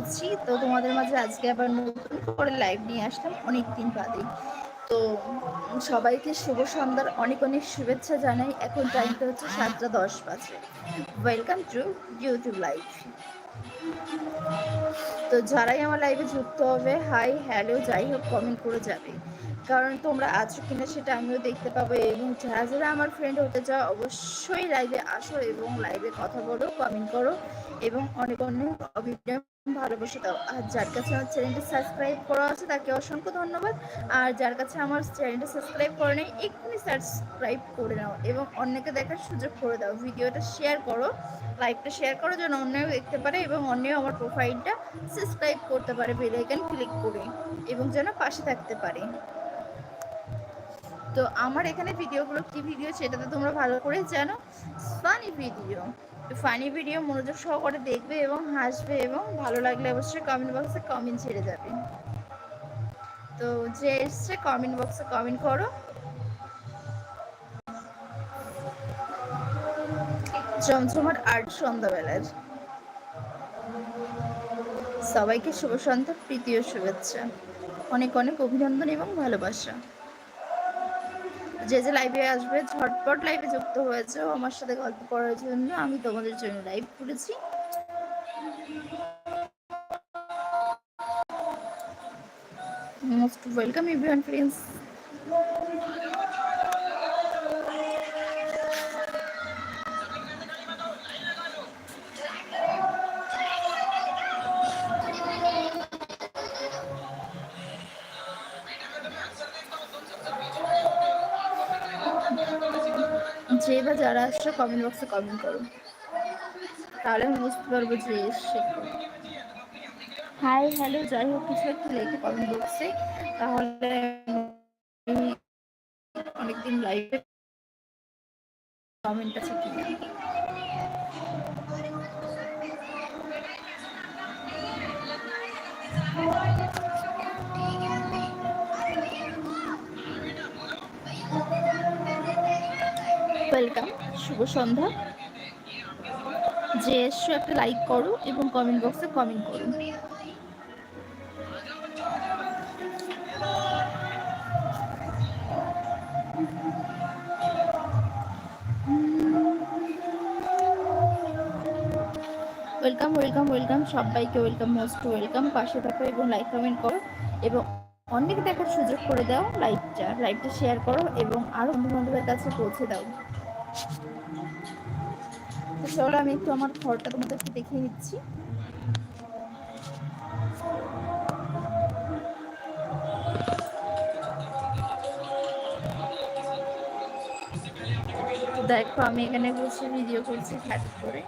আছি তো তোমাদের মাঝে আজকে আবার নতুন করে লাইভ নিয়ে আসলাম অনেক দিন বাদে। তো সবাইকে শুভ সন্ধ্যার অনেক অনেক শুভেচ্ছা জানাই। এখন টাইমটা হচ্ছে সাতটা দশ বাজে। ওয়েলকাম টু ইউটিউব লাইভ তো যারাই আমার লাইভে যুক্ত হবে হাই হ্যালো যাই হোক কমেন্ট করে যাবে। কারণ তোমরা আছো কিনা সেটা আমিও দেখতে পাবো এবং যারা যারা আমার ফ্রেন্ড হতে চাও, অবশ্যই লাইভে আসো এবং লাইভে কথা বলো কমেন্ট করো এবং অনেক অনেক অভিজ্ঞতা ভালোবাসা দাও। আর যার কাছে আমার চ্যানেলটি সাবস্ক্রাইব করা আছে, তাকে অসংখ্য ধন্যবাদ। আর যার কাছে আমার চ্যানেলটি সাবস্ক্রাইব করে নেই, এক্ষুনি সাবস্ক্রাইব করে নাও এবং অন্যকে দেখার সুযোগ করে দাও। ভিডিওটা শেয়ার করো লাইভটা শেয়ার করো যেন অন্যও দেখতে পারে এবং অন্যও আমার প্রোফাইলটা সাবস্ক্রাইব করতে পারে। বেলাইকান ক্লিক করে এবং যেন পাশে থাকতে পারে। তো আমার এখানে ভিডিওগুলো কি ভিডিও সেটা তো তোমরা ভালো করে জানো। ফানি ভিডিও ফানি ভিডিও মনোযোগ সহকারে দেখবে এবং হাসবে এবং ভালো লাগলে অবশ্যই কমেন্ট বক্সে কমেন্ট ছেড়ে যাবে। তো যে এসছে কমেন্ট বক্সে কমেন্ট করো। জমজমাট আর্ট সন্ধ্যাবেলার। সবাইকে শুভ সন্ধ্যা, প্রীতি ও শুভেচ্ছা। অনেক অনেক অভিনন্দন এবং ভালোবাসা। যে যে লাইভে আসবে, ঝটপট লাইভে যুক্ত হয়েছে। আমার সাথে গল্প করার জন্য আমি তোমাদের জন্য লাইভ করেছি মোস্ট ওয়েলকাম এভরিওয়ান ফ্রেন্ডস যে বা যারা আসছে কমেন্ট বক্সে কমেন্ট করো। তাহলে আমি বুঝতে পারব যে এসছে হাই হ্যালো যাই হোক, কিছু একটু লেখে কমেন্ট বক্সে তাহলে অনেকদিন লাইভে কমেন্ট আছে কিনা। ওয়েলকাম শুভ সন্ধ্যা। যে এসছো, একটা লাইক করো এবং কমেন্ট বক্সে কমেন্ট করো। ওয়েলকাম ওয়েলকাম ওয়েলকাম সবাইকে ওয়েলকাম মোস্ট ওয়েলকাম পাশে থাকো এবং লাইক কমেন্ট করো। এবং অনেক দেখার সুযোগ করে দাও। লাইভটা লাইভটা শেয়ার করো এবং আরও বন্ধু বান্ধবের কাছে পৌঁছে দাও। চলো আমি একটু আমার ঘরটা তোমাদেরকে দেখিয়ে নিচ্ছি দেখো, আমি এখানে বসে ভিডিও করছি ফ্ল্যাট করে।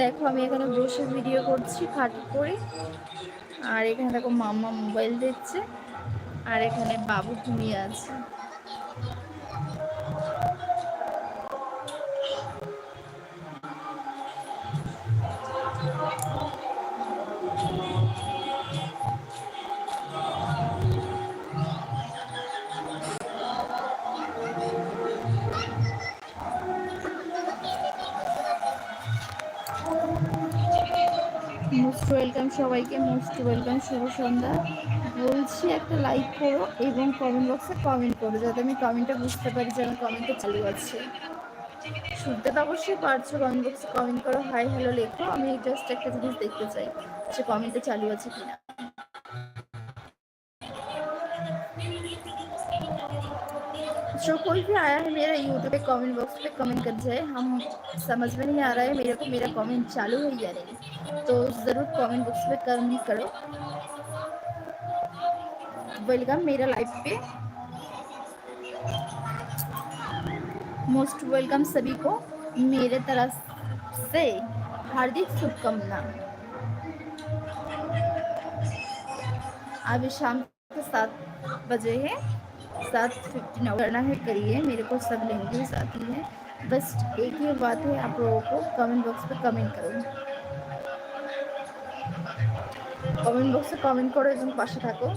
দেখো, আমি এখানে বসে ভিডিও করছি খাট করে। আর এখানে দেখো মাম্মা মোবাইল দেখছে আর এখানে বাবু ঘুমিয়ে আছে। ওয়েলকাম সবাইকে মোস্ট ওয়েলকাম শুভ সন্ধ্যা। বলছি একটা লাইক করো এবং কমেন্ট বক্সে কমেন্ট করো যাতে আমি কমেন্টটা বুঝতে পারি যে আমার কমেন্টটা চালু আছে শুনতে তো অবশ্যই পারছো কমেন্ট বক্সে কমেন্ট করো হাই হ্যালো লেখো আমি জাস্ট একটা জিনিস দেখতে চাই যে কমেন্টটা চালু আছে কিনা जो कोई भी आया है मेरा यूट्यूब पे कमेंट बॉक्स पे कमेंट कर जाए हम समझ में नहीं आ रहा है मेरे को मेरा कमेंट चालू है या नहीं तो ज़रूर कमेंट बॉक्स पे कमेंट करो वेलकम मेरा लाइफ पे मोस्ट वेलकम सभी को मेरे तरफ से हार्दिक शुभकामना अभी शाम के सात बजे है सात फिफ्टी नौ करना है करिए मेरे को सब लैंग्वेज आती है बस एक ही बात है आप लोगों को कमेंट बॉक्स पे कमेंट करो কমেন্ট বক্সে কমেন্ট করো এবং পাশে থাকো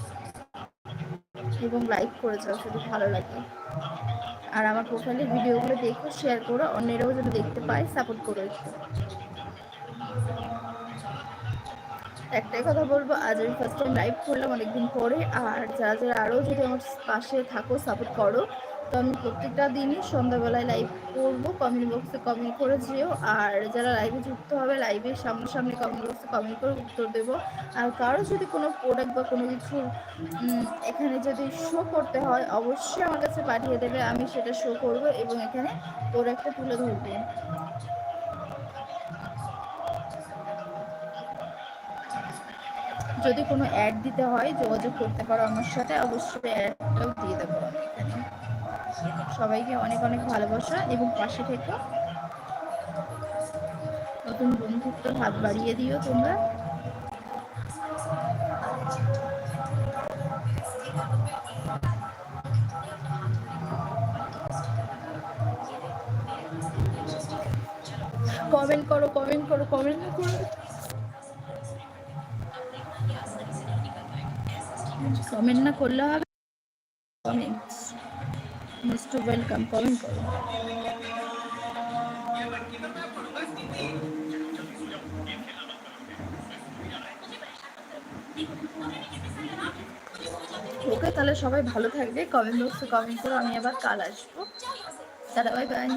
এবং লাইক করে যাও, শুধু ভালো লাগে। আর আমার প্রোফাইলের ভিডিওগুলো দেখো শেয়ার করো, অন্যেরাও যদি দেখতে পায় সাপোর্ট করো একটু। একটাই কথা বলব, আজ আমি ফার্স্ট টাইম লাইভ করলাম অনেকদিন পরে, আর যারা যারা আরও যদি আমার পাশে থাকো সাপোর্ট করো তো আমি প্রত্যেকটা দিনই সন্ধ্যাবেলায় লাইভ করব কমেন্ট বক্সে কমেন্ট করে যেও। আর যারা লাইভে যুক্ত হবে লাইভে সামনাসামনি কমেন্ট বক্সে কমেন্ট করে উত্তর দেবো। আর কারও যদি কোনো প্রোডাক্ট বা কোনো কিছু এখানে যদি শো করতে হয়, অবশ্যই আমার কাছে পাঠিয়ে দেবে। আমি সেটা শো করব এবং এখানে প্রোডাক্টটা তুলে ধরবো। যদি কোনো অ্যাড দিতে হয়, যোগাযোগ করতে পারো আমার সাথে, অবশ্যই অ্যাডটাও দিয়ে দেবো। এখানে সবাইকে অনেক অনেক ভালোবাসা এবং পাশে থেকে নতুন বন্ধুত্ব হাত বাড়িয়ে দিও তোমরা। কমেন্ট করো কমেন্ট করো কমেন্ট করো। কমেন্ট না করলে হবে ওয়েলকাম কমেন্ট করো ওকে তাহলে সবাই ভালো থাকবে। কমেন্ট বক্সে কমেন্ট করো আমি আবার কাল আসব। দাদা বাই বাই